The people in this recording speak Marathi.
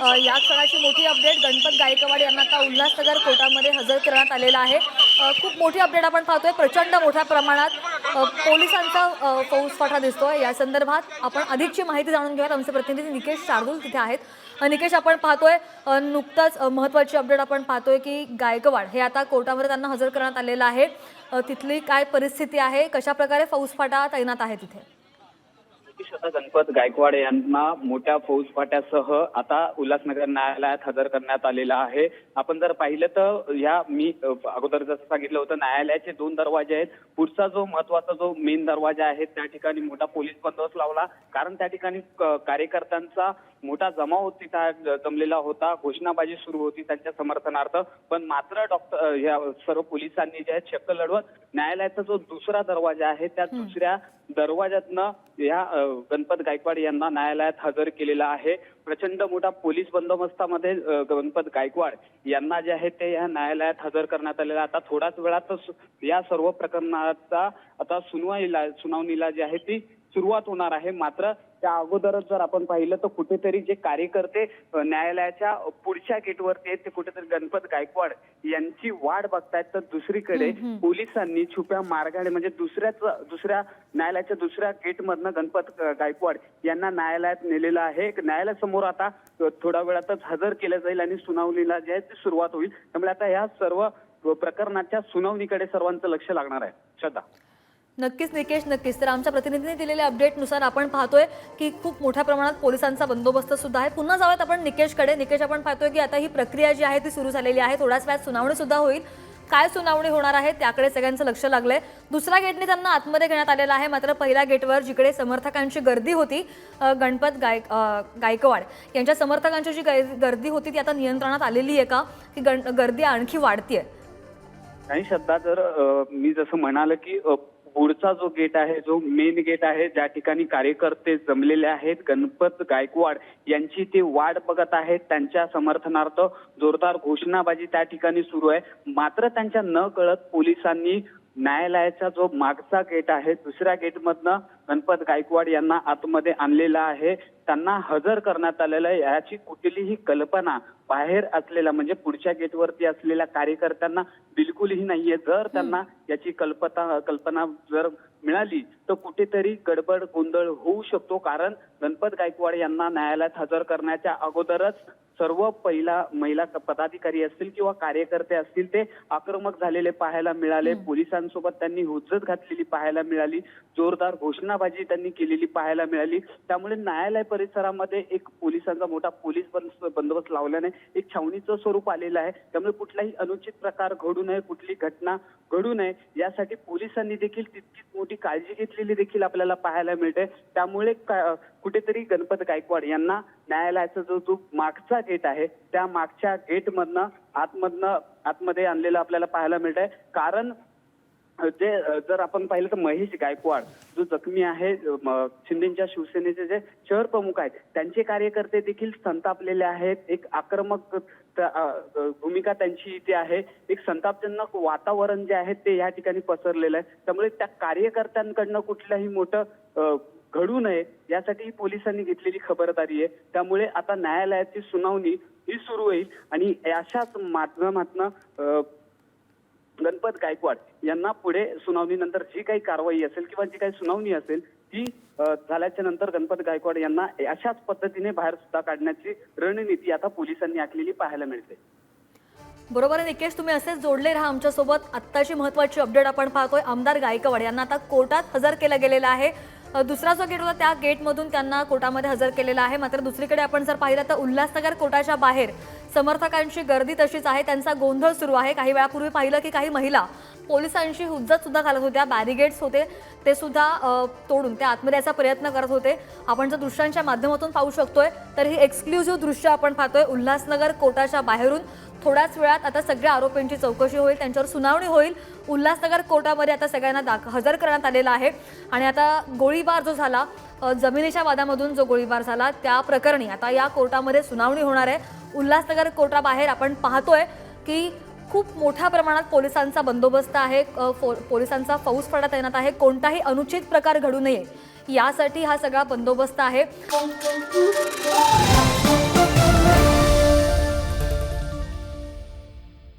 या क्षणाची मोठी अपडेट गणपत गायकवाड यांना आता उल्हासनगर कोर्टामध्ये हजर करण्यात आलेला आहे. खूप मोठी अपडेट आपण पाहतोय. प्रचंड मोठ्या प्रमाणात पोलिसांचा अ, फौजफाटा दिसतोय. या संदर्भात आपण अधिकची माहिती जाणून घेऊयात. आमचे प्रतिनिधी निकेश शार्दूल तिथे आहेत. निकेश आपण पाहतोय नुकताच महत्त्वाची अपडेट आपण पाहतोय की गायकवाड हे आता कोर्टामध्ये त्यांना हजर करण्यात आलेलं आहे. तिथली काय परिस्थिती आहे? कशा प्रकारे फौजफाटा तैनात आहे तिथे? गणपत गायकवाड यांना मोठ्या फौजफाट्यासह आता उल्हासनगर न्यायालयात हजर करण्यात आलेला आहे. आपण जर पाहिलं तर या मी अगोदर जसं सांगितलं होतं न्यायालयाचे दोन दरवाजे आहेत. पुढचा जो महत्त्वाचा जो मेन दरवाजा आहे त्या ठिकाणी मोठा पोलीस बंदोबस्त लावला. कारण त्या ठिकाणी क- कार्यकर्त्यांचा मोठा जमाव तिथं जमलेला होता घोषणाबाजी सुरू होती त्यांच्या समर्थनार्थ. पण मात्र डॉक्टर या सर्व पोलिसांनी जे आहेत चक्क लढवत न्यायालयाचा जो दुसरा दरवाजा आहे त्या दुसऱ्या दरवाज्यातनं या गणपत गायकवाड यांना न्यायालयात हजर केलेला आहे. प्रचंड मोठा पोलीस बंदोबस्तामध्ये गणपत गायकवाड यांना जे आहे ते या न्यायालयात हजर करण्यात आलेला आहे. आता थोड्याच वेळातच या सर्व प्रकरणाचा आता सुनवाईला सुनावणीला जी आहे ती सुरुवात होणार आहे. मात्र त्या अगोदरच जर आपण पाहिलं तर कुठेतरी जे कार्यकर्ते न्यायालयाच्या पुढच्या गेटवरती आहेत ते कुठेतरी गणपत गायकवाड यांची वाट बघतायत. तर दुसरीकडे पोलिसांनी छुप्या मार्गाने म्हणजे दुसऱ्याच दुसऱ्या न्यायालयाच्या दुसऱ्या गेटमधनं गणपत गायकवाड यांना न्यायालयात नेलेलं आहे. न्यायालयासमोर आता थोड्या वेळातच हजर केलं जाईल आणि सुनावणीला जे आहे ती सुरुवात होईल. त्यामुळे आता या सर्व प्रकरणाच्या सुनावणीकडे सर्वांचं लक्ष लागणार आहे. श्रद्धा. नक्कीच निकेश नक्कीच. तर आमच्या प्रतिनिधीने दिलेल्या अपडेटनुसार आपण पाहतोय की खूप मोठ्या प्रमाणात पोलिसांचा बंदोबस्त सुद्धा आहे. पुन्हा जाऊयात आपण निकेशकडे. निकेश आपण पाहतोय की आता ही प्रक्रिया जी आहे ती सुरू झालेली आहे. थोड्याच वेळात सुनावणी सुद्धा होईल. काय सुनावणी होणार आहे त्याकडे सगळ्यांचं लक्ष लागलंय. दुसऱ्या गेटने त्यांना आतमध्ये घेण्यात आलेला आहे. मात्र पहिल्या गेटवर जिकडे समर्थकांची गर्दी होती गणपत गाय गायकवाड यांच्या समर्थकांची जी गर्दी होती ती आता नियंत्रणात आलेली आहे का? की गर्दी आणखी वाढतीये. नाही श्रद्धा जर मी जसं म्हणाल की पुढचा जो गेट आहे जो मेन गेट आहे ज्या ठिकाणी कार्यकर्ते जमलेले आहेत गणपत गायकवाड यांची ते वाट बघत आहेत. त्यांच्या समर्थनार्थ जोरदार घोषणाबाजी त्या ठिकाणी सुरू आहे. मात्र त्यांच्या न कळत पोलिसांनी न्यायालयाचा जो मागचा गेट आहे दुसऱ्या गेटमधनं गणपत गायकवाड यांना आतमध्ये आणलेला आहे. त्यांना हजर करण्यात आलेलं आहे. याची कुठलीही कल्पना बाहेर असलेल्या म्हणजे पुढच्या गेटवरती असलेल्या कार्यकर्त्यांना बिलकुलही नाहीये. जर त्यांना याची कल्पना कल्पना जर मिळाली तर कुठेतरी गडबड गोंधळ होऊ शकतो. कारण गणपत गायकवाड यांना न्यायालयात हजर करण्याच्या अगोदरच सर्व पहिला महिला पदाधिकारी असतील किंवा कार्यकर्ते असतील ते आक्रमक झालेले पाहायला मिळाले. पोलिसांसोबत त्यांनी हुज्जत घातलेली पाहायला मिळाली. जोरदार घोषणाबाजी त्यांनी केलेली पाहायला मिळाली. त्यामुळे न्यायालय परिसरामध्ये एक पोलिसांचा मोठा पोलीस बंद- बंदोबस्त लावल्याने एक छावणीचं स्वरूप आलेलं आहे. त्यामुळे कुठलाही अनुचित प्रकार घडू नये कुठली घटना घडू नये यासाठी पोलिसांनी देखील तितकीच मोठी काळजी घेतलेली देखील आपल्याला पाहायला मिळते. त्यामुळे कुठेतरी गणपत गायकवाड यांना न्यायालयाचा जो जो मागचा गेट आहे. त्या मागच्या गेटमधनं आतमधनं आतमध्ये आणलेलं आपल्याला पाहायला मिळत आहे कारण जे जर आपण पाहिलं तर महेश गायकवाड जो जखमी आहे शिंदेच्या शिवसेनेचे जे शहर प्रमुख आहेत त्यांचे कार्यकर्ते देखील संतापलेले आहेत. एक आक्रमक भूमिका त्यांची इथे आहे. एक संतापजनक वातावरण जे आहे ते या ठिकाणी पसरलेलं आहे. त्यामुळे त्या कार्यकर्त्यांकडनं कुठलंही मोठं घडू नये यासाठी पोलिसांनी घेतलेली खबरदारी आहे. त्यामुळे आता न्यायालयाची सुनावणी ही सुरू होईल आणि अशाच माध्यमातनं गणपत गायकवाड यांना पुढे सुनावणीनंतर जी काही कारवाई असेल किंवा जी काही सुनावणी असेल ती झाल्याच्यानंतर गणपत गायकवाड यांना अशाच पद्धतीने बाहेर सुद्धा काढण्याची रणनीती आता पोलिसांनी आखलेली पाहायला मिळते. बरोबर आहे निकेश तुम्ही असेच जोडले राहा आमच्यासोबत. आत्ताची महत्वाची अपडेट आपण पाहतोय. आमदार गायकवाड यांना आता कोर्टात हजर केलं गेलेलं आहे. दुसरा जो गेट होता त्या गेटमधून त्यांना कोर्टामध्ये हजर केलेला आहे. मात्र दुसरीकडे आपण जर पाहिलं तर उल्हासनगर कोर्टाच्या बाहेर समर्थकांची गर्दी तशीच आहे. त्यांचा गोंधळ सुरू आहे. काही वेळापूर्वी पाहिलं की काही महिला पोलिसांशी हुज्जत सुद्धा घालत होत्या. बॅरिगेड्स होते. ते सुद्धा तोडून ते आतमध्ये याचा प्रयत्न करत होते. आपण जर दृश्यांच्या माध्यमातून पाहू शकतोय तर ही एक्सक्लुझिव्ह दृश्य आपण पाहतोय उल्हासनगर कोर्टाच्या बाहेरून. थोड्याच वेळात आता सगळ्या आरोपींची चौकशी होईल त्यांच्यावर सुनावणी होईल. उल्हासनगर कोर्टामध्ये आता सगळ्यांना दाख हजर करण्यात आलेला आहे. आणि आता गोळीबार जो झाला जमिनीच्या वादामधून जो गोळीबार झाला त्या प्रकरणी आता या कोर्टामध्ये सुनावणी होणार आहे. उल्हासनगर कोर्टाबाहेर आपण पाहतोय की खूप मोठ्या प्रमाणात पोलिसांचा बंदोबस्त आहे. फो- पोलिसांचा फौजफाटा तैनात आहे. कोणताही अनुचित प्रकार घडू नये. यासाठी हा सगळा बंदोबस्त आहे.